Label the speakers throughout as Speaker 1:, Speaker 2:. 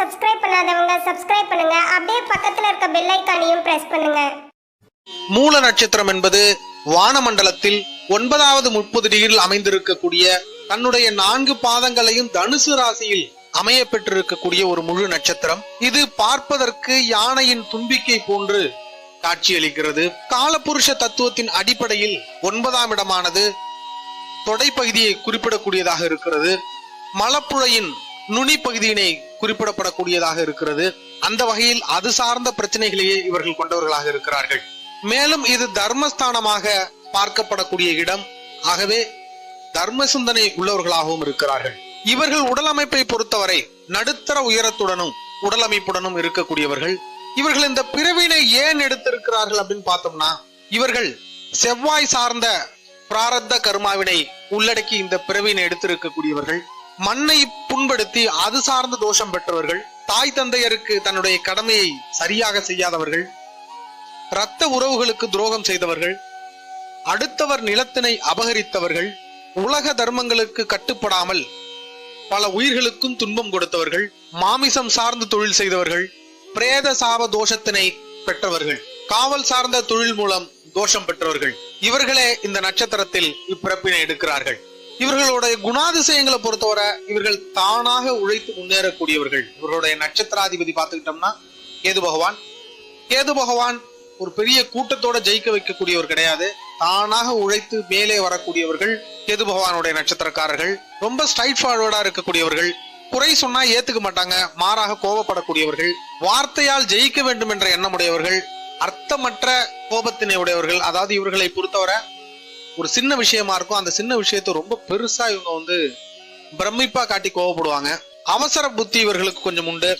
Speaker 1: Subscribe பண்ணாதவங்க subscribe பண்ணுங்க. அப்படியே பக்கத்துல இருக்க பெல் ஐக்கானையும் பிரஸ் பண்ணுங்க.
Speaker 2: மூல நட்சத்திரம் என்பது வானமண்டலத்தில் ஒன்பதாவது முப்பது டிகிரியில் அமைந்திருக்கக்கூடிய தன்னுடைய நான்கு பாதங்களையும் தனுசு ராசியில் அமைய பெற்றிருக்கக்கூடிய ஒரு முழு நட்சத்திரம். இது பார்ப்பதற்கு யானையின் தும்பிக்கை போன்று காட்சியளிக்கிறது. காலபுருஷ தத்துவத்தின் அடிப்படையில் ஒன்பதாம் இடமானது தொடைப்பகுதியை குறிப்பிடக்கூடியதாக இருக்கிறது. மலப்புழையின் நுனி பகுதியினை குறிப்பிடப்படக்கூடியதாக இருக்கிறது. அந்த வகையில் அது சார்ந்த பிரச்சனைகளையே இவர்கள் கொண்டவர்களாக இருக்கிறார்கள். மேலும் இது தர்மஸ்தானமாக பார்க்கப்படக்கூடிய இடம். ஆகவே தர்ம சிந்தனை உள்ளவர்களாகவும் இருக்கிறார்கள். இவர்கள் உடலமைப்பை பொறுத்தவரை நடுத்தர உயரத்துடனும் உடலமைப்புடனும் இருக்கக்கூடியவர்கள். இவர்கள் இந்த பிறவினை ஏன் எடுத்திருக்கிறார்கள் அப்படின்னு பார்த்தோம்னா இவர்கள் செவ்வாய் சார்ந்த பிராரத்த கருமாவினை உள்ளடக்கி இந்த பிறவினை எடுத்திருக்கக்கூடியவர்கள். மண்ணை புண்படுத்தி அது சார்ந்த தோஷம் பெற்றவர்கள் தாய் தந்தையருக்கு தன்னுடைய கடமையை சரியாக செய்யாதவர்கள் இரத்த உறவுகளுக்கு துரோகம் செய்தவர்கள் அடுத்தவர் நிலத்தினை அபகரித்தவர்கள் உலக தர்மங்களுக்கு கட்டுப்படாமல் பல உயிர்களுக்கும் துன்பம் கொடுத்தவர்கள் மாமிசம் சார்ந்து தொழில் செய்தவர்கள் பிரேத சாப தோஷத்தினை பெற்றவர்கள் காவல் சார்ந்த தொழில் மூலம் தோஷம் பெற்றவர்கள். இவர்களே இந்த நட்சத்திரத்தில் இப்பிறப்பினை எடுக்கிறார்கள். இவர்களுடைய குணாதிசயங்களை பொறுத்தவரை இவர்கள் தானாக உழைத்து முன்னேறக்கூடியவர்கள். இவர்களுடைய நட்சத்திராதிபதி பார்த்துக்கிட்டோம்னா கேது பகவான். கேது பகவான் ஒரு பெரிய கூட்டத்தோட ஜெயிக்க வைக்கக்கூடியவர் கிடையாது. தானாக உழைத்து மேலே வரக்கூடியவர்கள் கேது பகவானுடைய நட்சத்திரக்காரர்கள். ரொம்ப ஸ்ட்ரைட் ஃபார்வர்டா இருக்கக்கூடியவர்கள். குறை சொன்னா ஏத்துக்க மாட்டாங்க. மாறாக கோபப்படக்கூடியவர்கள். வார்த்தையால் ஜெயிக்க வேண்டும் என்ற எண்ணமுடையவர்கள். அர்த்தமற்ற கோபத்தினை உடையவர்கள். அதாவது இவர்களை பொறுத்தவரை ஒரு சின்ன விஷயமா இருக்கும். அந்த சின்ன விஷயத்தை ரொம்ப பெருசா இவங்க வந்து பிரமிப்பா காட்டி கோவப்படுவாங்க. அவசர புத்தி இவர்களுக்கு கொஞ்சம் உண்டு.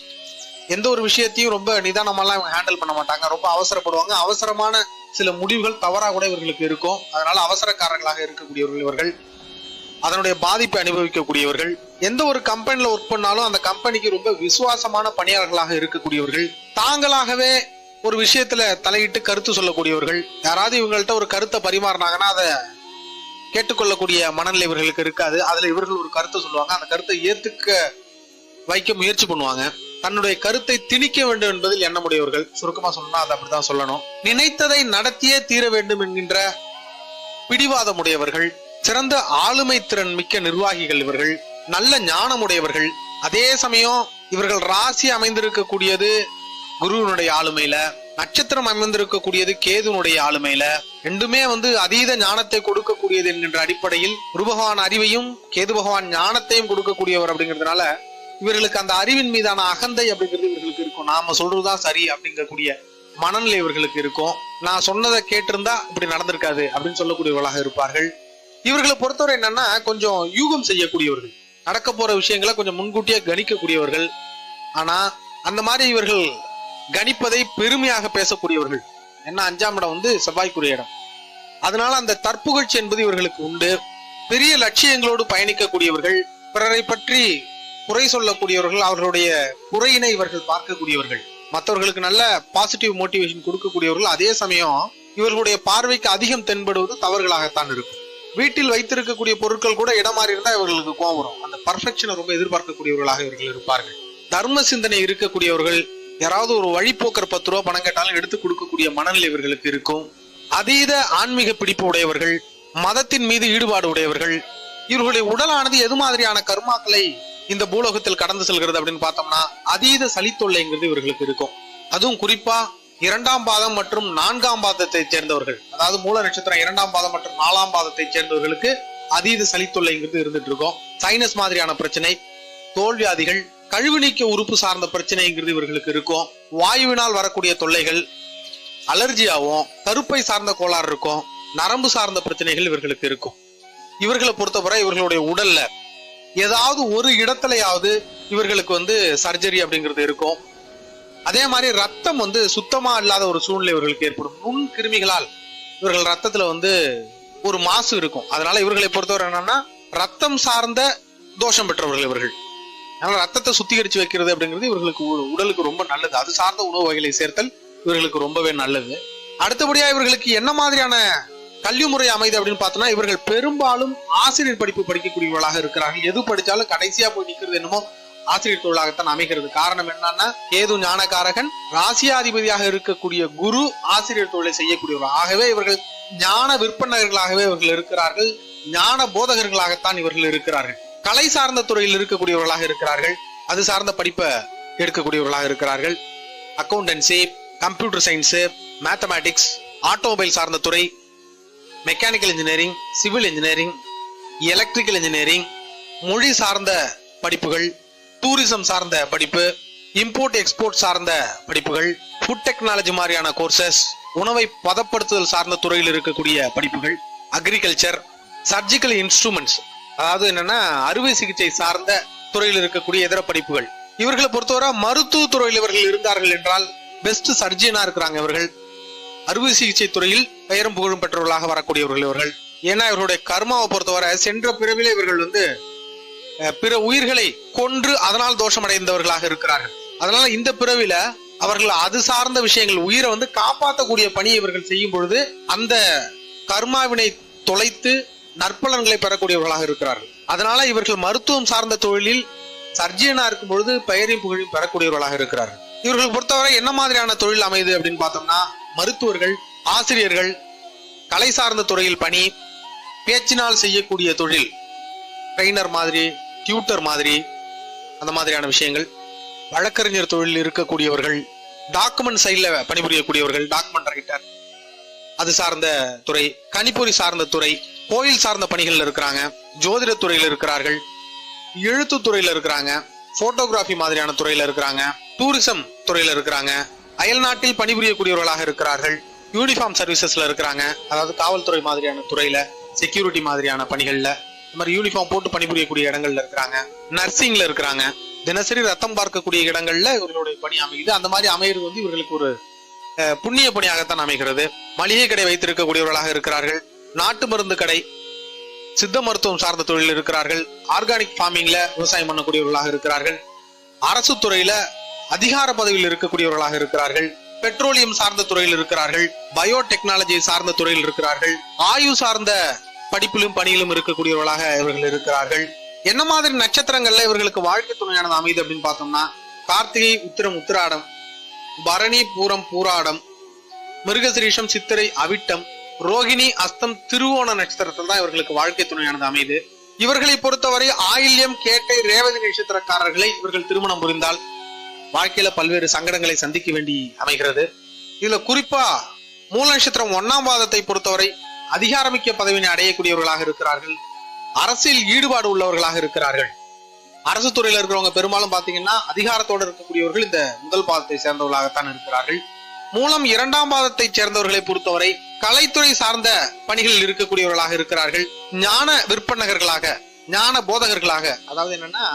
Speaker 2: எந்த ஒரு விஷயத்தையும் ரொம்ப நிதானமெல்லாம் இவங்க ஹேண்டில் பண்ண மாட்டாங்க. ரொம்ப அவசரப்படுவாங்க. அவசரமான சில முடிவுகள் தவறாக கூட இவர்களுக்கு இருக்கும். அதனால அவசரக்காரர்களாக இருக்கக்கூடியவர்கள் இவர்கள். அதனுடைய பாதிப்பை அனுபவிக்கக்கூடியவர்கள். எந்த ஒரு கம்பெனில ஒர்க் பண்ணாலும் அந்த கம்பெனிக்கு ரொம்ப விசுவாசமான பணியாளர்களாக இருக்கக்கூடியவர்கள். தாங்களாகவே ஒரு விஷயத்துல தலையிட்டு கருத்து சொல்லக்கூடியவர்கள் யாராவது இவங்கள்ட்ட ஒரு கருத்தை பரிமாறினாங்கன்னா அதை கேட்டுக்கொள்ளக்கூடிய மனநிலை இவர்களுக்கு இருக்காது. அதுல இவர்கள் ஒரு கருத்தை சொல்லுவாங்க. அந்த கருத்தை ஏத்துக்க வைக்க முயற்சி பண்ணுவாங்க. தன்னுடைய கருத்தை திணிக்க வேண்டும் என்பதில் எண்ணமுடையவர்கள். சுருக்கமா சொல்லணும் அதை அப்படிதான் சொல்லணும். நினைத்ததை நடத்தியே தீர வேண்டும் என்கின்ற பிடிவாதமுடையவர்கள் சிறந்த ஆளுமை திறன் மிக்க நிர்வாகிகள் இவர்கள் நல்ல ஞானமுடையவர்கள். அதே சமயம் இவர்கள் ராசி அமைந்திருக்கக்கூடியது குருவினுடைய ஆளுமையில நட்சத்திரம் அமைந்திருக்கக்கூடியது கேதுனுடைய ஆளுமையில ரெண்டுமே வந்து அதீத ஞானத்தை கொடுக்கக்கூடியது என்கின்ற அடிப்படையில் குரு பகவான் அறிவையும் கேது பகவான் ஞானத்தையும் கொடுக்கக்கூடியவர் அப்படிங்கிறதுனால இவர்களுக்கு அந்த அறிவின் மீதான அகந்தை அப்படிங்கிறது இவர்களுக்கு இருக்கும். நாம சொல்றதுதான் சரி அப்படிங்கக்கூடிய மனநிலை இவர்களுக்கு இருக்கும். நான் சொன்னதை கேட்டிருந்தா இப்படி நடந்திருக்காது அப்படின்னு சொல்லக்கூடியவர்களாக இருப்பார்கள். இவர்களை பொறுத்தவரை என்னன்னா கொஞ்சம் யூகம் செய்யக்கூடியவர்கள். நடக்க போற விஷயங்களை கொஞ்சம் முன்கூட்டியே கணிக்கக்கூடியவர்கள். ஆனா அந்த மாதிரி இவர்கள் கணிப்பதை பெருமையாக பேசக்கூடியவர்கள். என்ன அஞ்சாம் இடம் வந்து செவ்வாய்க்குரிய இடம். அதனால அந்த தற்புகழ்ச்சி என்பது இவர்களுக்கு உண்டு. பெரிய லட்சியங்களோடு பயணிக்கக்கூடியவர்கள் பிறரை பற்றி குறை சொல்லக்கூடியவர்கள் அவர்களுடைய குறையினை இவர்கள் பார்க்கக்கூடியவர்கள். மற்றவர்களுக்கு நல்ல பாசிட்டிவ் மோட்டிவேஷன் கொடுக்கக்கூடியவர்கள் அதே சமயம் இவர்களுடைய பார்வைக்கு அதிகம் தென்படுவது தவறுகளாகத்தான் இருக்கும். வீட்டில் வைத்திருக்கக்கூடிய பொருட்கள் கூட இடமாறி இருந்தால் இவர்களுக்கு கோபம் வரும். அந்த பர்ஃபெக்ஷனை ரொம்ப எதிர்பார்க்கக்கூடியவர்களாக இவர்கள் இருப்பார்கள். தர்ம சிந்தனை இருக்கக்கூடியவர்கள் யாராவது ஒரு வழிபோக்கர் பத்து ரூபா பணம் கேட்டாலும் எடுத்து கொடுக்கக்கூடிய மனநிலை இவர்களுக்கு இருக்கும். அதீத ஆன்மீக பிடிப்பு உடையவர்கள் மதத்தின் மீது ஈடுபாடு உடையவர்கள் இவர்களுடைய உடலானது எது மாதிரியான கர்மாக்களை இந்த பூலோகத்தில் கடந்து செல்கிறது அப்படின்னு பார்த்தோம்னா அதீத சளித்தொல்லைங்கிறது இவர்களுக்கு இருக்கும். அதுவும் குறிப்பா இரண்டாம் பாதம் மற்றும் நான்காம் பாதத்தை சேர்ந்தவர்கள் அதாவது மூல நட்சத்திரம் இரண்டாம் பாதம் மற்றும் நாலாம் பாதத்தை சேர்ந்தவர்களுக்கு அதீத சலித்தொல்லைங்கிறது இருந்துட்டு இருக்கும். சைனஸ் மாதிரியான பிரச்சனை தோல்வியாதிகள் கழிவு நீக்க உறுப்பு சார்ந்த பிரச்சனைங்கிறது இவர்களுக்கு இருக்கும். வாயுவினால் வரக்கூடிய தொல்லைகள் அலர்ஜியாகவும் கருப்பை சார்ந்த கோளாறு இருக்கும். நரம்பு சார்ந்த பிரச்சனைகள் இவர்களுக்கு இருக்கும். இவர்களை பொறுத்தவரை இவர்களுடைய உடல்ல ஏதாவது ஒரு இடத்துலயாவது இவர்களுக்கு வந்து சர்ஜரி அப்படிங்கிறது இருக்கும். அதே மாதிரி ரத்தம் வந்து சுத்தமா இல்லாத ஒரு சூழ்நிலை இவர்களுக்கு ஏற்படும். நுண் கிருமிகளால் இவர்கள் ரத்தத்துல வந்து ஒரு மாசு இருக்கும். அதனால இவர்களை பொறுத்தவரை என்னன்னா ரத்தம் சார்ந்த தோஷம் பெற்றவர்கள் இவர்கள். அதனால ரத்தத்தை சுத்திகரிச்சு வைக்கிறது அப்படிங்கிறது இவர்களுக்கு உடலுக்கு ரொம்ப நல்லது. அது சார்ந்த உணவு வகைகளை சேர்த்தல் இவர்களுக்கு ரொம்பவே நல்லது. அடுத்தபடியா இவர்களுக்கு என்ன மாதிரியான கல்வி முறை அமைது அப்படின்னு பார்த்தோம்னா இவர்கள் பெரும்பாலும் ஆசிரியர் படிப்பு படிக்கக்கூடியவர்களாக இருக்கிறார்கள். எது படிச்சாலும் கடைசியா போய் நிக்கிறது என்னமோ ஆசிரியர் தொழிலாகத்தான் அமைகிறது. காரணம் என்னன்னா ஏது ஞானகாரகன் ராசியாதிபதியாக இருக்கக்கூடிய குரு ஆசிரியர் தொழிலை செய்யக்கூடியவர். ஆகவே இவர்கள் ஞான விற்பனர்களாகவே இவர்கள் இருக்கிறார்கள். ஞான போதகர்களாகத்தான் இவர்கள் இருக்கிறார்கள். கலை சார்ந்த துறையில் இருக்கக்கூடியவர்களாக இருக்கிறார்கள். அது சார்ந்த படிப்பை எடுக்கக்கூடியவர்களாக இருக்கிறார்கள். Accountancy computer science mathematics automobile சார்ந்த துறை mechanical engineering civil engineering electrical engineering மொழி சார்ந்த படிப்புகள் டூரிசம் சார்ந்த படிப்பு இம்போர்ட் எக்ஸ்போர்ட் சார்ந்த படிப்புகள் ஃபுட் டெக்னாலஜி மாதிரியான கோர்சஸ் உணவை பதப்படுத்துதல் சார்ந்த துறையில் இருக்கக்கூடிய படிப்புகள் அக்ரிகல்ச்சர் சர்ஜிக்கல் இன்ஸ்ட்ருமெண்ட்ஸ் அதாவது என்னன்னா அறுவை சிகிச்சை சார்ந்த துறையில் இருக்கக்கூடிய இதர படிப்புகள். இவர்களை பொறுத்தவரை மருத்துவ துறையில் இவர்கள் இருந்தார்கள் என்றால் பெஸ்ட் சர்ஜியனா இருக்கிறாங்க இவர்கள். அறுவை சிகிச்சை துறையில் பெயரும் புகழும் பெற்றவர்களாக வரக்கூடியவர்கள் இவர்கள். ஏன்னா இவர்களுடைய கர்மாவை பொறுத்தவரை சென்ற பிறவில இவர்கள் வந்து அஹ், பிற உயிர்களை கொன்று அதனால் தோஷமடைந்தவர்களாக இருக்கிறார்கள். அதனால இந்த பிறவில அவர்கள் அது சார்ந்த விஷயங்கள் உயிரை வந்து காப்பாற்றக்கூடிய பணியை இவர்கள் செய்யும் பொழுது அந்த கர்மாவினை தொலைத்து நற்பலன்களை பெறக்கூடியவர்களாக இருக்கிறார்கள். அதனால இவர்கள் மருத்துவம் சார்ந்த தொழிலில் சர்ஜியனா இருக்கும் பொழுது பெயரையும் புகழையும் பெறக்கூடியவர்களாக இருக்கிறார்கள். இவர்கள் பொறுத்தவரை என்ன மாதிரியான தொழில் அமையுது அப்படின்னு பார்த்தோம்னா மருத்துவர்கள் ஆசிரியர்கள் கலை சார்ந்த துறையில் பணி பேச்சினால் செய்யக்கூடிய தொழில் ட்ரெயினர் மாதிரி டியூட்டர் மாதிரி அந்த மாதிரியான விஷயங்கள். வழக்கறிஞர் தொழிலில் இருக்கக்கூடியவர்கள் டாக்குமெண்ட் சைடில் பணிபுரியக்கூடியவர்கள் டாக்குமெண்ட் ரைட்டர் அது சார்ந்த துறை கணிப்பொறி சார்ந்த துறை கோயில் சார்ந்த பணிகள்ல இருக்கிறாங்க ஜோதிட துறையில் இருக்கிறார்கள் எழுத்து துறையில இருக்கிறாங்க போட்டோகிராஃபி மாதிரியான துறையில இருக்கிறாங்க டூரிசம் துறையில இருக்கிறாங்க அயல்நாட்டில் பணிபுரியக்கூடியவர்களாக இருக்கிறார்கள் யூனிஃபார்ம் சர்வீசஸ்ல இருக்கிறாங்க அதாவது காவல்துறை மாதிரியான துறையில செக்யூரிட்டி மாதிரியான பணிகள்ல இந்த மாதிரி யூனிஃபார்ம் போட்டு பணிபுரியக்கூடிய இடங்கள்ல இருக்கிறாங்க நர்சிங்ல இருக்கிறாங்க தினசரி ரத்தம் பார்க்கக்கூடிய இடங்கள்ல இவர்களுடைய பணி அமையுது. அந்த மாதிரி அமையிறது வந்து இவர்களுக்கு ஒரு புண்ணிய பணியாகத்தான் அமைகிறது. மளிகை கடை வைத்திருக்கக்கூடியவர்களாக இருக்கிறார்கள். நாட்டு மருந்து கடை சித்த மருத்துவம் சார்ந்த தொழில் இருக்கிறார்கள். ஆர்கானிக் ஃபார்மிங்ல விவசாயம் பண்ணக்கூடியவர்களாக இருக்கிறார்கள். அரசு துறையில அதிகார பதவியில் இருக்கக்கூடியவர்களாக இருக்கிறார்கள். பெட்ரோலியம் சார்ந்த துறையில் இருக்கிறார்கள். பயோ டெக்னாலஜி சார்ந்த துறையில் இருக்கிறார்கள். ஆயு சார்ந்த படிப்பிலும் பணியிலும் இருக்கக்கூடியவர்களாக இவர்கள் இருக்கிறார்கள். என்ன மாதிரி நட்சத்திரங்கள்ல இவர்களுக்கு வாழ்க்கை துணையானது அமைது அப்படின்னு பார்த்தோம்னா கார்த்திகை உத்திரம் உத்திராடம் பரணி பூரம் பூராடம் மிருகசிரீஷம் சித்திரை அவிட்டம் ரோகிணி அஸ்தம் திருவோண நட்சத்திரத்தில் தான் இவர்களுக்கு வாழ்க்கை துணையானது அமைது இவர்களை பொறுத்தவரை ஆயில்யம் கேட்டை ரேவதி நட்சத்திரக்காரர்களை இவர்கள் திருமணம் புரிந்தால் வாழ்க்கையில பல்வேறு சங்கடங்களை சந்திக்க வேண்டி அமைகிறது. இதுல குறிப்பா மூல நட்சத்திரம் ஒன்னாம் பாதத்தை பொறுத்தவரை அதிகாரமிக்க பதவியினை அடையக்கூடியவர்களாக இருக்கிறார்கள். அரசியல் ஈடுபாடு உள்ளவர்களாக இருக்கிறார்கள். அரசு துறையில இருக்கிறவங்க பெரும்பாலும் பாத்தீங்கன்னா அதிகாரத்தோடு இருக்கக்கூடியவர்கள் இந்த முதல் பாதத்தை சேர்ந்தவர்களாகத்தான் இருக்கிறார்கள். மூலம் இரண்டாம் பாதத்தை சேர்ந்தவர்களை பொறுத்தவரை கலைத்துறை சார்ந்த பணிகளில் இருக்கக்கூடியவர்களாக இருக்கிறார்கள். ஞான விற்பனகர்களாக ஞான போதகர்களாக அதாவது என்னன்னா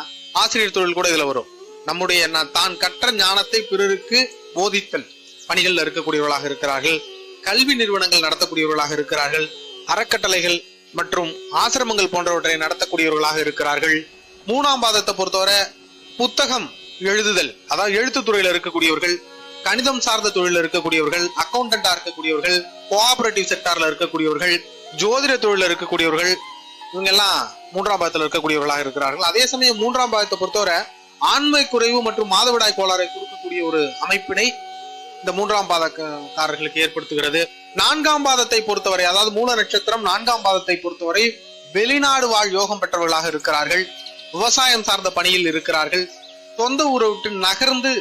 Speaker 2: ஆசிரியர் தொழில் கூட இதுல வரும். நம்முடைய தான் கற்ற ஞானத்தை பிறருக்கு போதித்தல் பணிகளில் இருக்கக்கூடியவர்களாக இருக்கிறார்கள். கல்வி நிறுவனங்கள் நடத்தக்கூடியவர்களாக இருக்கிறார்கள். அறக்கட்டளைகள் மற்றும் ஆசிரமங்கள் போன்றவற்றை நடத்தக்கூடியவர்களாக இருக்கிறார்கள். மூணாம் பாதத்தை பொறுத்தவரை புத்தகம் எழுதுதல் அதாவது எழுத்துத் துறையில இருக்கக்கூடியவர்கள் கணிதம் சார்ந்த தொழில இருக்கக்கூடியவர்கள் அக்கௌண்டண்டா இருக்கக்கூடியவர்கள் கோஆபரேட்டிவ் செக்டார்ல இருக்கக்கூடியவர்கள் ஜோதிட தொழில இருக்கக்கூடியவர்கள் இவங்க எல்லாம் மூன்றாம் பாதத்தில் இருக்கக்கூடியவர்களாக இருக்கிறார்கள். அதே சமயம் மூன்றாம் பாதத்தை பொறுத்தவரை ஆண்மை குறைவு மற்றும் மாதவிடாய் கோளாறை கொடுக்கக்கூடிய ஒரு அமைப்பினை இந்த மூன்றாம் பாதக்காரர்களுக்கு ஏற்படுத்துகிறது. நான்காம் பாதத்தை பொறுத்தவரை அதாவது மூல நட்சத்திரம் நான்காம் பாதத்தை பொறுத்தவரை வெளிநாடு வாழ் யோகம் பெற்றவர்களாக இருக்கிறார்கள். விவசாயம் சார்ந்த பணியில் இருக்கிறார்கள். சொந்த ஊரை விட்டு நகர்ந்து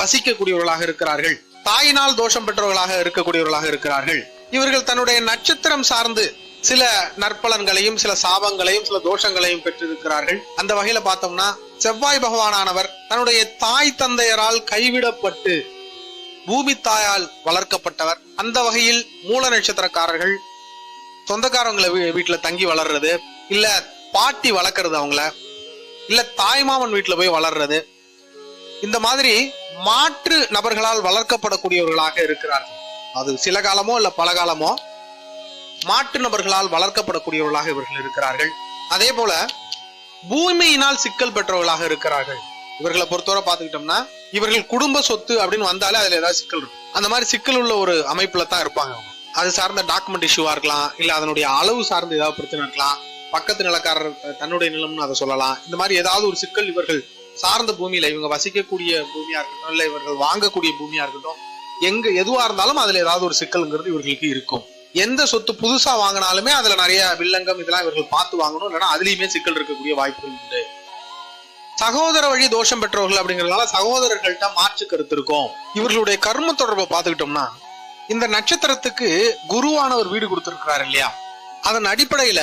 Speaker 2: வசிக்கக்கூடியவர்களாக இருக்கிறார்கள். தாயினால் தோஷம் பெற்றவர்களாக இருக்கக்கூடியவர்களாக இருக்கிறார்கள். இவர்கள் தன்னுடைய நட்சத்திரம் சார்ந்து சில நற்பலன்களையும் சில சாபங்களையும் சில தோஷங்களையும் பெற்றிருக்கிறார்கள். அந்த வகையில பார்த்தோம்னா செவ்வாய் பகவானானவர் தன்னுடைய தாய் தந்தையரால் கைவிடப்பட்டு பூமி தாயால் வளர்க்கப்பட்டவர். அந்த வகையில் மூல நட்சத்திரக்காரர்கள் சொந்தக்காரங்களை வீட்டுல தங்கி வளர்றது இல்ல பாட்டி வளர்க்கறது அவங்கள. இல்ல தாய்மாமன் வீட்டுல போய் வளர்றது. இந்த மாதிரி மாற்று நபர்களால் வளர்க்கப்படக்கூடியவர்களாக இருக்கிறார்கள் அது சில காலமோ இல்ல பல காலமோ மாற்று நபர்களால் வளர்க்கப்படக்கூடியவர்களாக இவர்கள் இருக்கிறார்கள். அதே போல பூமியினால் சிக்கல் பெற்றவர்களாக இருக்கிறார்கள். இவர்களை பொறுத்தவரை பார்த்துக்கிட்டோம்னா இவர்கள் குடும்ப சொத்து அப்படின்னு வந்தாலே அதுல ஏதாவது சிக்கல் இருக்கும். அந்த மாதிரி சிக்கல் உள்ள ஒரு அமைப்புல தான் இருப்பாங்க அது சார்ந்த டாக்குமெண்ட் இஷ்யூவா இருக்கலாம் இல்ல அதனுடைய அளவு சார்ந்த ஏதாவது பிரச்சனை இருக்கலாம். பக்கத்து நிலக்காரர் தன்னுடைய நிலம்னு அதை சொல்லலாம். இந்த மாதிரி ஏதாவது ஒரு சிக்கல் இவர்கள் சார்ந்த பூமியில இவங்க வசிக்கக்கூடிய பூமியா இருக்கட்டும் இல்லை இவர்கள் வாங்கக்கூடிய பூமியா இருக்கட்டும் எங்க எதுவா இருந்தாலும் அதுல ஏதாவது ஒரு சிக்கல்ங்கிறது இவர்களுக்கு இருக்கும். எந்த சொத்து புதுசா வாங்கினாலுமே அதுல நிறைய வில்லங்கம் இதெல்லாம் இவர்கள் பார்த்து வாங்கணும். இல்லைன்னா அதுலயுமே சிக்கல் இருக்கக்கூடிய வாய்ப்புகள் உண்டு. சகோதர வழி தோஷம் பெற்றவர்கள் அப்படிங்கறதுனால சகோதரர்கள்ட்ட மாற்று கருத்து இருக்கும். இவர்களுடைய கர்ம தொடர்பை பார்த்துக்கிட்டோம்னா இந்த நட்சத்திரத்துக்கு குருவானவர் வீடு கொடுத்திருக்கிறார் இல்லையா? அதன் அடிப்படையில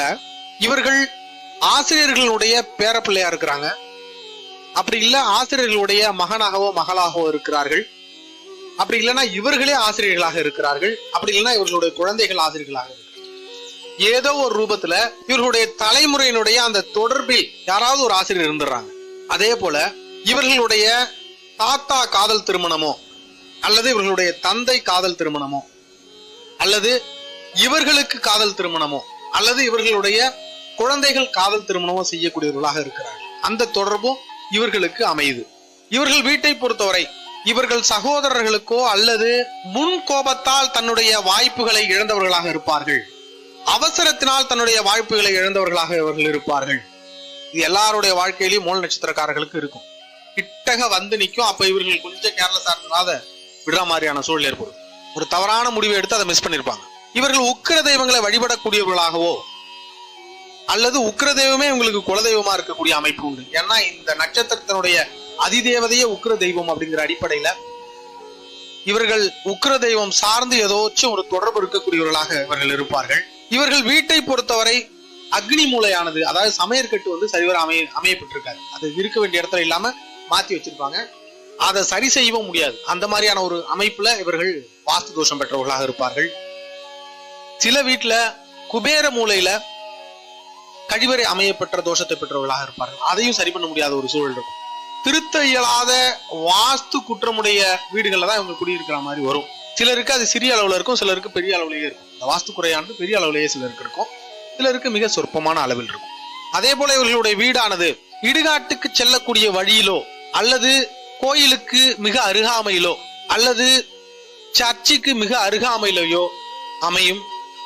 Speaker 2: இவர்கள் ஆசிரியர்களுடைய பேரப்பிள்ளையா இருக்கிறாங்க. அப்படி இல்ல ஆசிரியர்களுடைய மகனாகவோ மகளாகவோ இருக்கிறார்கள். அப்படி இல்லைன்னா இவர்களே ஆசிரியர்களாக இருக்கிறார்கள். அப்படி இல்லைன்னா இவர்களுடைய குழந்தைகள் ஆசிரியர்களாக இருக்கிறார்கள். ஏதோ ஒரு ரூபத்துல இவர்களுடைய தலைமுறையினுடைய அந்த தொடர்பில் யாராவது ஒரு ஆசிரியர் இருந்துடுறாங்க. அதே போல இவர்களுடைய தாத்தா காதல் திருமணமோ அல்லது இவர்களுடைய தந்தை காதல் திருமணமோ அல்லது இவர்களுக்கு காதல் திருமணமோ அல்லது இவர்களுடைய குழந்தைகள் காதல் திருமணமோ செய்யக்கூடியவர்களாக இருக்கிறார்கள். அந்த தொடர்பும் இவர்களுக்கு அமையுது. இவர்கள் வீட்டை பொறுத்தவரை இவர்கள் சகோதரர்களுக்கோ அல்லது முன் கோபத்தால் தன்னுடைய வாய்ப்புகளை இழந்தவர்களாக இருப்பார்கள். அவசரத்தினால் தன்னுடைய வாய்ப்புகளை இழந்தவர்களாக இவர்கள் இருப்பார்கள். இது எல்லாருடைய வாழ்க்கையிலும் மூல நட்சத்திரக்காரர்களுக்கு இருக்கும். கிட்டக வந்து நிற்கும். அப்ப இவர்கள் கொஞ்சம் கேர்லஸா இருந்தனால விடுற மாதிரியான சூழல் ஏற்படும். ஒரு தவறான முடிவை எடுத்து அதை மிஸ் பண்ணிருப்பாங்க. இவர்கள் உக்கிர தெய்வங்களை வழிபடக்கூடியவர்களாகவோ அல்லது உக்கிர தெய்வமே இவங்களுக்கு குலதெய்வமா இருக்கக்கூடிய அமைப்பு உண்டு. ஏன்னா இந்த நட்சத்திரத்தினுடைய அதிதேவதையே உக்கிர தெய்வம் அப்படிங்கிற அடிப்படையில இவர்கள் உக்ர தெய்வம் சார்ந்து ஏதோச்சும் ஒரு தொடர்பு இருக்கக்கூடியவர்களாக இவர்கள் இருப்பார்கள். இவர்கள் வீட்டை பொறுத்தவரை அக்னி மூலையானது அதாவது சமையற்கட்டு வந்து சரிவர அமைய அமையப்பட்டிருக்காது. அது இருக்க வேண்டிய இடத்துல இல்லாம மாத்தி வச்சிருப்பாங்க. அதை சரி செய்யவும் முடியாது. அந்த மாதிரியான ஒரு அமைப்புல இவர்கள் வாஸ்து தோஷம் பெற்றவர்களாக இருப்பார்கள். சில வீட்டுல குபேர மூலையில கழிவறை அமையப்பெற்ற தோஷத்தை பெற்றவர்களாக இருப்பார்கள். அதையும் சரி பண்ண முடியாத ஒரு சூழல் இருக்கும். திருத்த இயலாத வாஸ்து குற்றமுடைய வீடுகளில் தான் இவங்க குடியிருக்கிற மாதிரி வரும். சிலருக்கு அது சிறிய அளவுல இருக்கும் சிலருக்கு பெரிய அளவுலயே இருக்கும். இந்த வாஸ்து குறையானது பெரிய அளவுலேயே சிலருக்கு இருக்கும். சிலருக்கு மிக சொற்பமான அளவில் இருக்கும். அதே போல இவர்களுடைய வீடானது இடுகாட்டுக்கு செல்லக்கூடிய வழியிலோ அல்லது கோயிலுக்கு மிக அருகாமையிலோ அல்லது சர்ச்சுக்கு மிக அருகாமையிலோ அமையும்.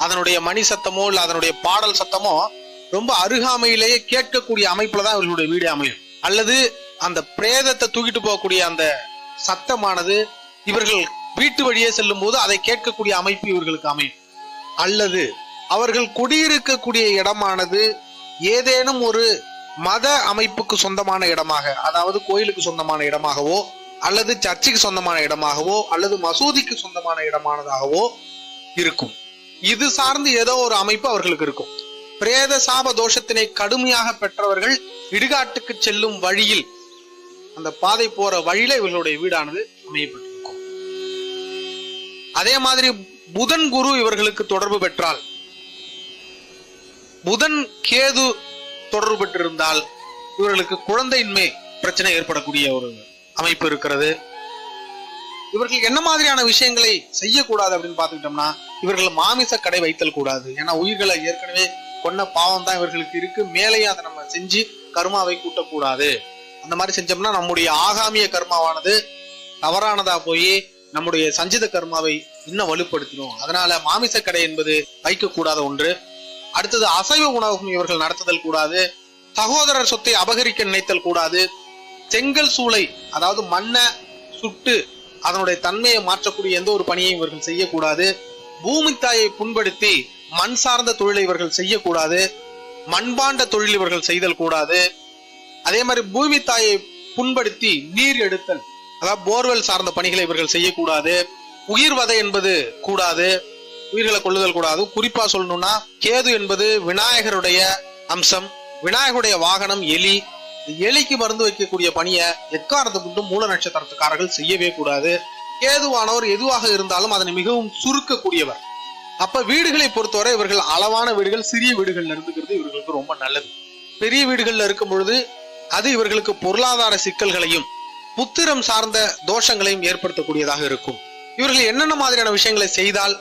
Speaker 2: அதனுடைய மணி சத்தமோ இல்ல அதனுடைய பாடல் சத்தமோ ரொம்ப அருகாமையிலேயே கேட்கக்கூடிய அமைப்புல தான் இவர்களுடைய வீடு அமையும். அல்லது அந்த பிரேதத்தை தூக்கிட்டு போகக்கூடிய அந்த சத்தமானது இவர்கள் வீட்டு வழியே செல்லும் போது அதை கேட்கக்கூடிய அமைப்பு இவர்களுக்கு அமையும். அல்லது அவர்கள் குடியிருக்கக்கூடிய இடமானது ஏதேனும் ஒரு மத அமைப்புக்கு சொந்தமான இடமாக அதாவது கோயிலுக்கு சொந்தமான இடமாகவோ அல்லது சர்ச்சுக்கு சொந்தமான இடமாகவோ அல்லது மசூதிக்கு சொந்தமான இடமானதாகவோ இருக்கும். இது சார்ந்து ஏதோ ஒரு அமைப்பு அவர்களுக்கு இருக்கும். பிரேத சாப தோஷத்தினை கடுமையாக பெற்றவர்கள் இடுகாட்டுக்கு செல்லும் வழியில் அந்த பாதை போற வழியில இவர்களுடைய வீடானது அமையப்பட்டிருக்கும். அதே மாதிரி புதன் குரு இவர்களுக்கு தொடர்பு பெற்றால் புதன் கேது தொடர்பு பெற்றிருந்தால் இவர்களுக்கு குழந்தையின்மை பிரச்சனை ஏற்படக்கூடிய ஒரு அமைப்பு இருக்கிறது. இவர்கள் என்ன மாதிரியான விஷயங்களை செய்யக்கூடாது அப்படின்னு பார்த்துக்கிட்டோம்னா இவர்கள் மாமிச கடை வைத்தல் கூடாது. ஏன்னா உயிர்களை ஏற்கனவே கொன்ன பாவம் தான் இவர்களுக்கு இருக்கு. மேலேயும் அதை நம்ம செஞ்சு கர்மாவை கூட்டக்கூடாது. அந்த மாதிரி செஞ்சோம்னா நம்முடைய ஆகாமிய கர்மாவானது தவறானதா போய் நம்முடைய சஞ்சித கர்மாவை இன்னும் வலுப்படுத்திடும். அதனால மாமிச கடை என்பது வைக்கக்கூடாத ஒன்று. அடுத்தது அசைவ உணவகம் இவர்கள் நடத்துதல் கூடாது. சகோதரர் சொத்தை அபகரிக்க நினைத்தல் கூடாது. செங்கல் சூளை அதாவது மண்ணை சுட்டு அதனுடைய தன்மையை மாற்றக்கூடிய எந்த ஒரு பணியையும் இவர்கள் செய்யக்கூடாது. பூமி தாயை புண்படுத்தி மண் சார்ந்த தொழிலை இவர்கள் செய்யக்கூடாது. மண்பாண்ட தொழில் இவர்கள் செய்தல் கூடாது. அதே மாதிரி பூமி தாயை புண்படுத்தி நீர் எடுத்தல். அதாவது போர்வெல் சார்ந்த பணிகளை இவர்கள் செய்யக்கூடாது. உயிர் வதை என்பது கூடாது. உயிர்களை கொள்ளுதல் கூடாது. குறிப்பா சொல்லணும்னா கேது என்பது விநாயகருடைய அம்சம். விநாயகருடைய வாகனம் எலி. எலிக்கு மருந்து வைக்கக்கூடிய பணியை எக்காரத்தை கொண்டும் மூல நட்சத்திரத்துக்காரர்கள் செய்யவே கூடாது. கேதுவானவர் எதுவாக இருந்தாலும் அதனை மிகவும் சுருக்கக்கூடியவர். அப்ப வீடுகளை பொறுத்தவரை இவர்கள் அளவான வீடுகள் சிறிய வீடுகள்ல இருந்துக்கிறது இவர்களுக்கு ரொம்ப நல்லது. பெரிய வீடுகள்ல இருக்கும் பொழுது அது இவர்களுக்கு பொருளாதார சிக்கல்களையும் புத்திரம் சார்ந்த தோஷங்களையும் ஏற்படுத்தக்கூடியதாக இருக்கும். இவர்கள் என்னென்ன மாதிரியான விஷயங்களை செய்தால்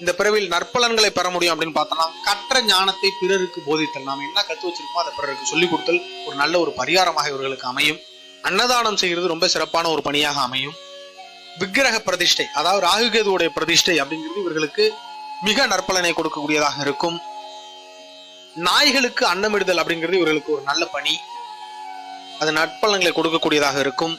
Speaker 2: இந்த பிறவில் நற்பலன்களை பெற முடியும் அப்படின்னு பார்த்தோம்னா கற்ற ஞானத்தை பிறருக்கு போதித்தல். நாம் என்ன கற்று வச்சிருக்கோமோ அதை பிறருக்கு சொல்லிக் கொடுத்தல் ஒரு நல்ல ஒரு பரிகாரமாக இவர்களுக்கு அமையும். அன்னதானம் செய்கிறது ரொம்ப சிறப்பான ஒரு பணியாக அமையும். விக்கிரக பிரதிஷ்டை அதாவது ராகுகேதுவுடைய பிரதிஷ்டை அப்படிங்கிறது இவர்களுக்கு மிக நற்பலனை கொடுக்கக்கூடியதாக இருக்கும். நாய்களுக்கு அன்னமிடுதல் அப்படிங்கிறது இவர்களுக்கு ஒரு நல்ல பணி. அது நற்பலன்களை கொடுக்கக்கூடியதாக இருக்கும்.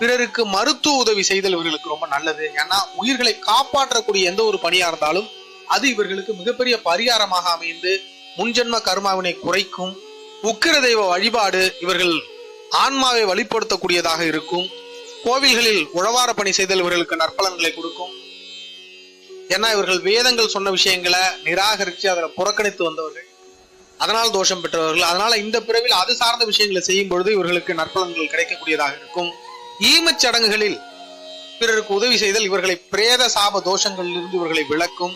Speaker 2: பிறருக்கு மருத்துவ உதவி செய்தல் இவர்களுக்கு ரொம்ப நல்லது. ஏன்னா உயிர்களை காப்பாற்றக்கூடிய எந்த ஒரு பணியா இருந்தாலும் அது இவர்களுக்கு மிகப்பெரிய பரிகாரமாக அமைந்து முன்ஜென்ம கர்மாவினை குறைக்கும். உக்கிர தெய்வ வழிபாடு இவர்கள் ஆன்மாவை வழிபடுத்தக்கூடியதாக இருக்கும். கோவில்களில் உழவார பணி செய்தல் இவர்களுக்கு நற்பலன்களை கொடுக்கும். ஏன்னா இவர்கள் வேதங்கள் சொன்ன விஷயங்களை நிராகரித்து அதில் புறக்கணித்து வந்தவர்கள். அதனால் தோஷம் பெற்றவர்கள். அதனால இந்த பிறவில் அது சார்ந்த விஷயங்களை செய்யும் பொழுது இவர்களுக்கு நற்பலன்கள் கிடைக்கக்கூடியதாக இருக்கும். ஈமச் சடங்குகளில் பிறருக்கு உதவி செய்தல் இவர்களை பிரேத சாப தோஷங்களிலிருந்து இவர்களை விளக்கும்.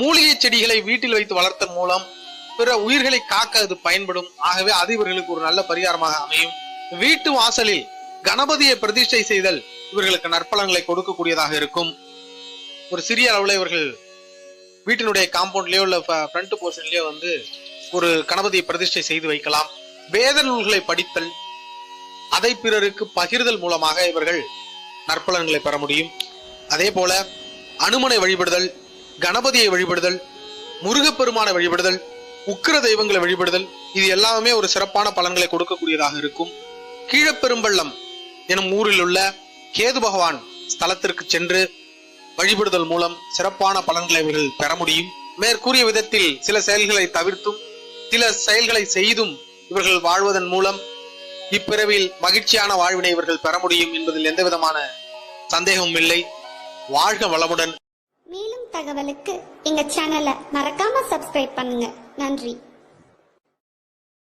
Speaker 2: மூலிகை செடிகளை வீட்டில் வைத்து வளர்த்தன் மூலம் பிற உயிர்களை காக்க அது பயன்படும். ஆகவே அது இவர்களுக்கு ஒரு நல்ல பரிகாரமாக அமையும். வீட்டு வாசலில் கணபதியை பிரதிஷ்டை செய்தல் இவர்களுக்கு நற்பலன்களை கொடுக்கக்கூடியதாக இருக்கும். ஒரு சிறிய அளவில் இவர்கள் வீட்டினுடைய காம்பவுண்ட்லயோ இல்ல ஃப்ரண்ட் போர்ஷன்லயோ வந்து ஒரு கணபதியை பிரதிஷ்டை செய்து வைக்கலாம். வேத நூல்களை படித்தல் அதை பிறருக்கு பகிர்தல் மூலமாக இவர்கள் நற்பலன்களை பெற முடியும். அதே போல அனுமனை வழிபடுதல் கணபதியை வழிபடுதல் முருகப்பெருமான வழிபடுதல் உக்கிர தெய்வங்களை வழிபடுதல் இது எல்லாமே ஒரு சிறப்பான பலன்களை கொடுக்கக்கூடியதாக இருக்கும். கீழப்பெரும்பள்ளம் எனும் ஊரில் உள்ள கேது பகவான் ஸ்தலத்திற்கு சென்று வழிபடுதல் மூலம் சிறப்பான பலன்களை இவர்கள் பெற முடியும். மேற்கூறிய விதத்தில் சில செயல்களை தவிர்த்தும் சில செயல்களை செய்தும் இவர்கள் வாழ்வதன் மூலம் இப்பிறவில் மகிழ்ச்சியான வாழ்வினை இவர்கள் பெற முடியும் என்பதில் எந்த விதமான சந்தேகமும் இல்லை. வாழ்க வளமுடன்.
Speaker 1: மேலும் தகவலுக்கு எங்க சேனலை மறக்காம சப்ஸ்கிரைப் பண்ணுங்க. நன்றி.